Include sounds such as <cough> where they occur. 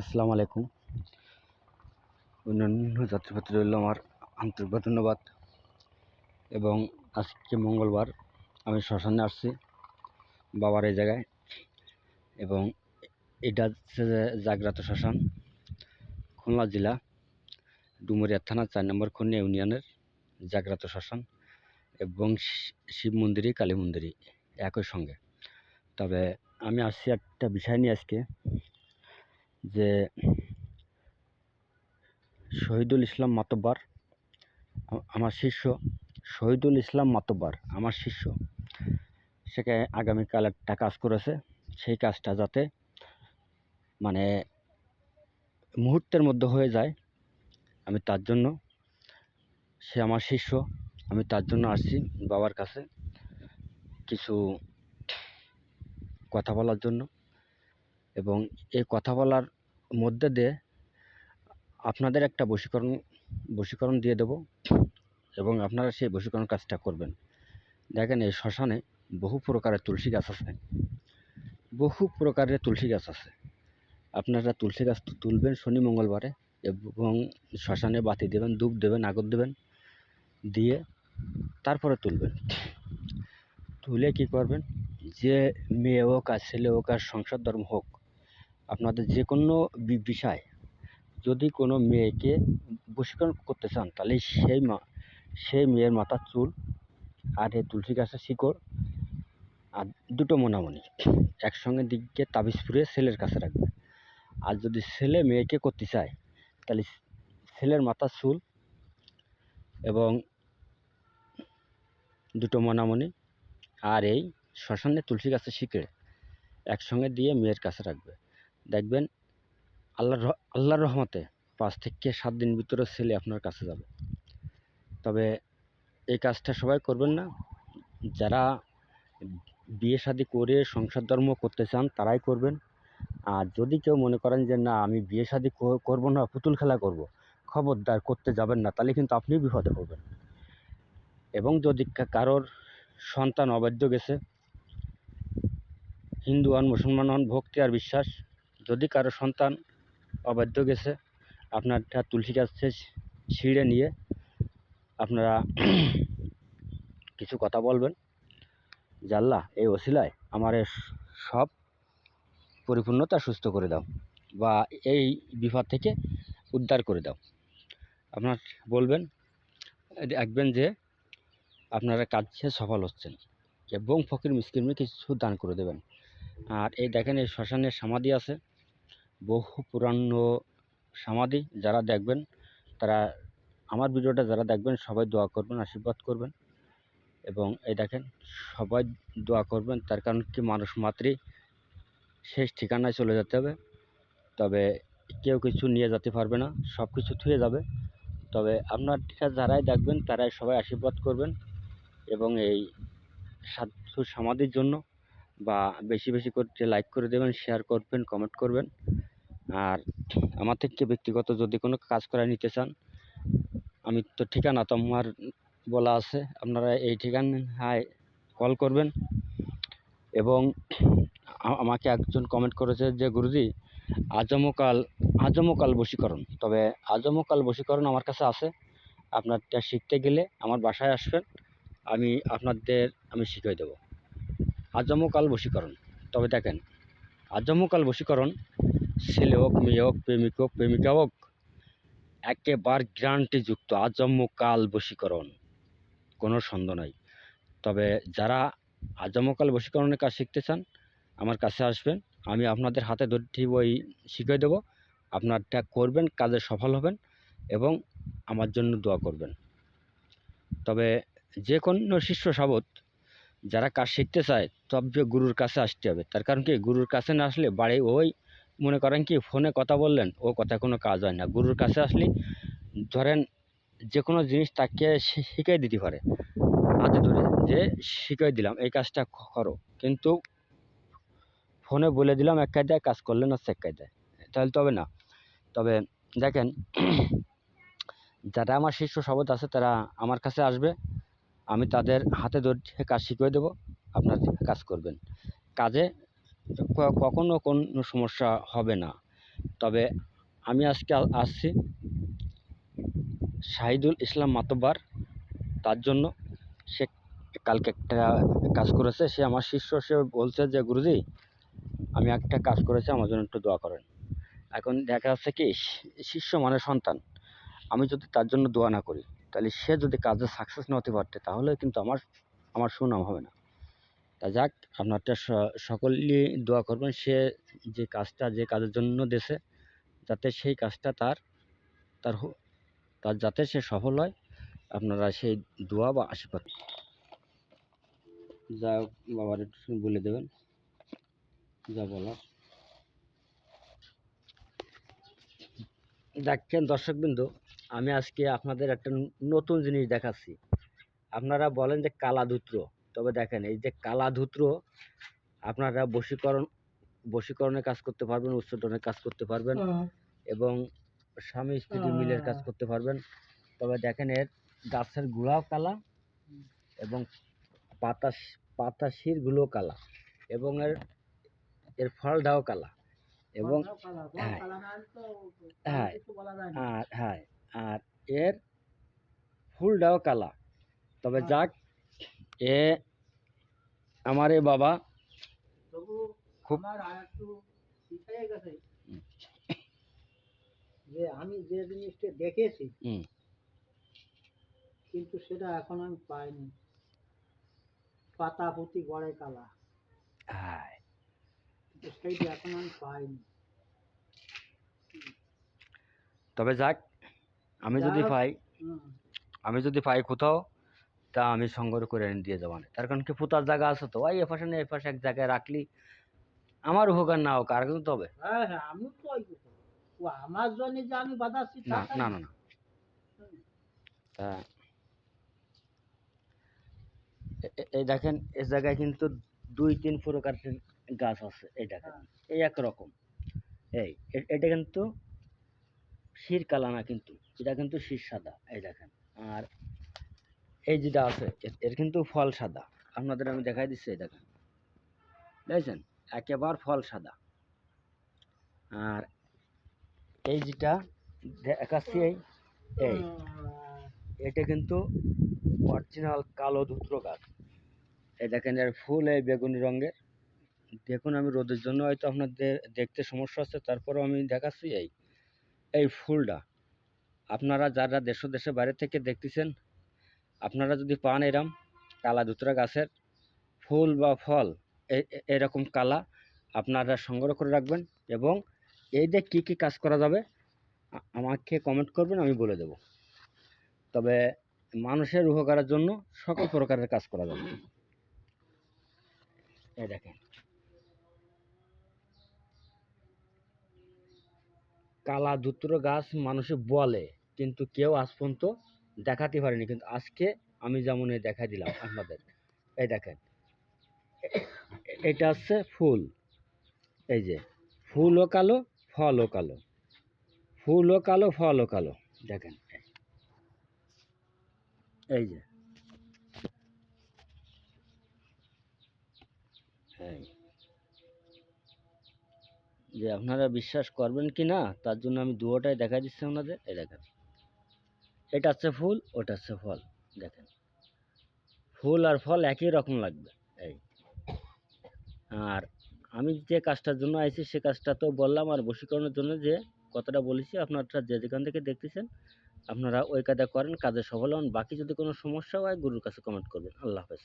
আসসালামু আলাইকুম। অন্যান্য যাত্রীপত্র রইল আমার আন্তরিক ধন্যবাদ এবং আজকে মঙ্গলবার আমি শ্মশানে আসছি, বাবার এই জায়গায় এবং এটা হচ্ছে জাগ্রত শ্মশান, খুলনা জেলা, ডুমুরিয়া থানা, চার নম্বর খন্নি ইউনিয়নের জাগ্রাত শ্মশান এবং শিব মন্দিরই কালী মন্দিরই একই সঙ্গে। তবে আমি আসছি একটা বিষয় নিয়ে আজকে। যে শহীদুল ইসলাম মাতব্বার আমার শিষ্য শহীদুল ইসলাম মাতব্বার, আমার শিষ্য। সেকে আগামীকাল একটা কাজ করেছে। সেই কাজটা যাতে মানে মুহূর্তের মধ্যে হয়ে যায়। আমি তার জন্য, সে আমার শিষ্য, আমি তার জন্য আসছি বাবার কাছে কিছু কথা বলার জন্য। এবং এই কথা বলার মধ্যে দিয়ে আপনাদের একটা বশীকরণ বশীকরণ দিয়ে দেব এবং আপনারা সেই বশীকরণ কাজটা করবেন। দেখেন এই শ্মশানে বহু প্রকারের তুলসী গাছ আছে। বহু প্রকারের তুলসী গাছ আছে। আপনারা তুলসী গাছ তুলবেন শনি মঙ্গলবারে এবং শ্মশানে বাতি দেবেন, ধূপ দেবেন আগর দেবেন, দিয়ে তারপরে তুলবেন। তুলে কি করবেন? যে মেয়ে হোক আর ছেলে হোক আর সংসার ধর্ম হোক আপনাদের যে কোনো বিষয় যদি কোনো মেয়েকে বশীকরণ করতে চান, তাহলে সেই মা, সেই মেয়ের মাথার চুল আর এই তুলসী গাছের শিকড় আর দুটো মোনামনি একসঙ্গে দিকে তাবিজ ফুরিয়ে ছেলের কাছে রাখবে। আর যদি ছেলে মেয়েকে করতে চায়, তাহলে ছেলের মাথার চুল এবং দুটো মোনামনি আর এই শ্মশানে তুলসী গাছের শিকড়ে একসঙ্গে দিয়ে মেয়ের কাছে রাখবে। দেখবেন আল্লাহর আল্লাহর রহমতে পাঁচ থেকে সাত দিন ভিতরে ছেলে আপনার কাছে যাবে। তবে এই কাজটা সবাই করবেন না। যারা বিয়ে শাদী করে সংসার ধর্ম করতে চান তারাই করবেন। আর যদি কেউ মনে করেন যে, না, আমি বিয়ে কর- করব না, পুতুল খেলা করব। খবরদার করতে যাবেন না, তাহলে কিন্তু আপনি বিপদে পড়বেন। এবং যদি কারোর সন্তান অবাধ্য গেছে, হিন্দু হন, মুসলমান হন, ভক্তি আর বিশ্বাস যদি কারও সন্তান অবাধ্য গেছে, আপনার তুলসী গাছে ছিঁড়ে নিয়ে আপনারা <clears throat> কিছু কথা বলবেন। আল্লাহ এই ওসিলায় আমার সব পরিপূর্ণতা সুস্থ করে দাও বা এই বিপদ থেকে উদ্ধার করে দাও। আপনার বলবেন, দেখবেন যে আপনারা কাজে সফল হচ্ছেন এবং ফকির মিসকিনকে কিছু দান করে দেবেন। আর এই দেখেন এই শ্মশানের সমাধি আছে। বহু পুরানো সমাধি যারা দেখবেন, তারা আমার ভিডিওটা যারা দেখবেন সবাই দোয়া করবেন, আশীর্বাদ করবেন। এবং এই দেখেন, সবাই দোয়া করবেন, তার কারণ কি মানুষ মাত্রই শেষ ঠিকানায় চলে যেতে হবে। তবে কেউ কিছু নিয়ে যেতে পারবে না সব কিছু থুয়ে যাবে। তবে আপনার যারাই দেখবেন, তারাই সবাই আশীর্বাদ করবেন। এবং এই সাধু সমাধির জন্য বা বেশি বেশি করে লাইক করে দেবেন শেয়ার করবেন কমেন্ট করবেন। আর আমার থেকে ব্যক্তিগত যদি কোনো কাজ করা নিতে চান, আমি তো ঠিকানা তো আমার বলা আছে, আপনারা এই ঠিকানায় কল করবেন। এবং আমাকে একজন কমেন্ট করেছে যে, গুরুজি আজমকাল আজমকাল বশীকরণ। তবে আজমকাল বশীকরণ আমার কাছে আছে। আপনারটা শিখতে গেলে আমার বাসায় আসবেন, আমি আপনাদের, আমি শিখিয়ে দেবো। আজমকাল বশীকরণ। তবে দেখেন আজমকাল বশীকরণ ছেলে হোক, মেয়ে হোক, প্রেমিক হোক, প্রেমিকা হোক, একেবার গ্যারান্টিযুক্ত আজমকাল বশীকরণ, কোনো সন্দেহ নাই। তবে যারা আজমকাল বশীকরণের কাজ শিখতে চান, আমার কাছে আসবেন। আমি আপনাদের হাতে ধরে ঠিক ওই শিখিয়ে দেবো। আপনারটা করবেন, কাজে সফল হবেন এবং আমার জন্য দোয়া করবেন। তবে যে কোনো শিষ্য সাবত যারা কাজ শিখতে চায়, তবে গুরুর কাছে আসতে হবে। তার কারণ কি? গুরুর কাছে না আসলে বাড়ি ওই মনে করেন কি, ফোনে কথা বললেন, ও কথা কোনো কাজ হয় না। গুরুর কাছে আসলে, ধরেন যে কোনো জিনিস তাকে শিখিয়ে দিতে পারে, হাতে ধরে, যে শিখিয়ে দিলাম, এই কাজটা করো। কিন্তু ফোনে বলে দিলাম, এক কায়দায় কাজ করলেন হচ্ছে এক কায়দায়। তাহলে তবে না। তবে দেখেন, যারা আমার শিষ্য শপথ আছে, তারা আমার কাছে আসবে, আমি তাদের হাতে ধরে কাজ শিখিয়ে দেবো, আপনার কাজ করবেন। কাজে ক- কখনো কোনো সমস্যা হবে না। তবে আমি আজকে আসছি শাহিদুল ইসলাম মাতব্বার। তার জন্য সে কালকে একটা কাজ করেছে। সে আমার শিষ্য সে বলছে যে, গুরুজি, আমি একটা কাজ করেছি, আমার জন্য একটু দোয়া করেন। এখন দেখা যাচ্ছে কি, শিষ্য মানে সন্তান। আমি যদি তার জন্য দোয়া না করি, তাহলে সে যদি কাজে সাকসেস না হতে পারতে, তাহলে কিন্তু আমার আমার সুনাম হবে না। তা যাক, আপনারটা সকলেই দোয়া করবেন। সে যে কাজটা, যে কাজের জন্য দেশে যাতে সেই কাজটা তার তার তার যাতে সে সফল হয়, আপনারা সেই দোয়া বা আশীর্বাদ। যা বাবার একটু বলে দেবেন, যা বলার। দেখেন দর্শকবৃন্দ, আমি আজকে আপনাদের একটা নতুন জিনিস দেখাচ্ছি। আপনারা বলেন যে কালা কালাধূত্র তবে দেখেন এই যে কালাধূত্র আপনারা বশীকরণ বশীকরণের কাজ করতে পারবেন উচ্চটনের কাজ করতে পারবেন এবং স্বামী স্ত্রী মিলের কাজ করতে পারবেন। তবে দেখেন এর গাছের গুঁড়াও কালা এবং পাতা পাতা শিরগুলো কালা এবং এর এর ফলটাও কালা এবং হ্যাঁ। হ্যাঁ। আর হ্যাঁ আর এর ফুলটাও কালা। তবে যাক এ আমার এ বাবা খুব-। যে আমি যে জিনিসটা দেখেছি কিন্তু সেটা এখন আমি পাইনি। পাতা পুঁতি গড়ে কালা। সেইটা এখন আমি পাইনি। তবে যাক আমি যদি পাই আমি যদি পাই কোথাও তা আমি সংগ্রহ করে এনে দিয়ে যাব তার কারণ কি পোতার জায়গা আছে তো? ওই এপাশে না এপাশে এক জায়গায় রাখলি আমার আর না হোক আর কিন্তু তবে হ্যাঁ হ্যাঁ না না না? তা এ- এ- এই দেখেন এই জায়গায় কিন্তু দুই তিন প্রকারের গাছ আছে এই দেখেন। হ্যাঁ। এই একরকম এই এটা কিন্তু শির কালানা কিন্তু এটা কিন্তু শির সাদা এই দেখেন। আর এই যেটা আছে, এর- কিন্তু ফল সাদা। আপনাদের আমি দেখাই দিচ্ছি, এই দেখেন। দেখছেন? একেবার ফল সাদা। আর এই যেটা দেখাচ্ছি, এই এই। এটা কিন্তু অরিজিনাল কালো ধুত্র গাছ। এই দেখেন, এর ফুল এই বেগুনি রঙের। দেখুন আমি রোদের জন্য হয়তো আপনাদের দেখতে সমস্যা হচ্ছে, তারপরেও আমি দেখাচ্ছি, এই। এই ফুলটা। আপনারা যারা দেশ দেশে বাইরে থেকে দেখতেছেন আপনারা যদি পান এরম কালা ধুতরা গাছের, ফুল বা ফল এরকম কালা আপনারা সংগ্রহ করে রাখবেন এবং এই দিয়ে কী কী কাজ করা যাবে আমাকে কমেন্ট করবেন, আমি বলে দেব। তবে মানুষের উপকারের জন্য সকল প্রকারের কাজ করা যাবে। এই দেখেন। কালা ধুত্র গাছ মানুষে বলে, কিন্তু কেউ আজ পর্যন্ত দেখাতে পারেনি, কিন্তু আজকে আমি যেমন এই দেখা দিলাম আপনাদের এই দেখেন, এটা হচ্ছে ফুল। এই যে, ফুলও কালো, ফলও কালো। ফুলও কালো, ফলও কালো। দেখেন, এই যে। এই যে আপনারা বিশ্বাস করবেন কি না, তার জন্য আমি দুয়োটাই দেখা দিচ্ছি আপনাদের। এই দেখেন। এটা হচ্ছে ফুল, ওটা হচ্ছে ফল, দেখেন। ফুল আর ফল একই রকম লাগবে, এই। আর আমি যে কাজটার জন্য আইছি, সে কাজটা তো বললাম আর বশীকরণের জন্য যে, কথাটা বলেছি, আপনারা যে যেখান থেকে দেখতেছেন, আপনারা ওই কাজে করেন, কাজে সফল হন। বাকি যদি কোনো সমস্যা হয়, গুরুর কাছে কমেন্ট করবেন। আল্লাহ হাফেজ।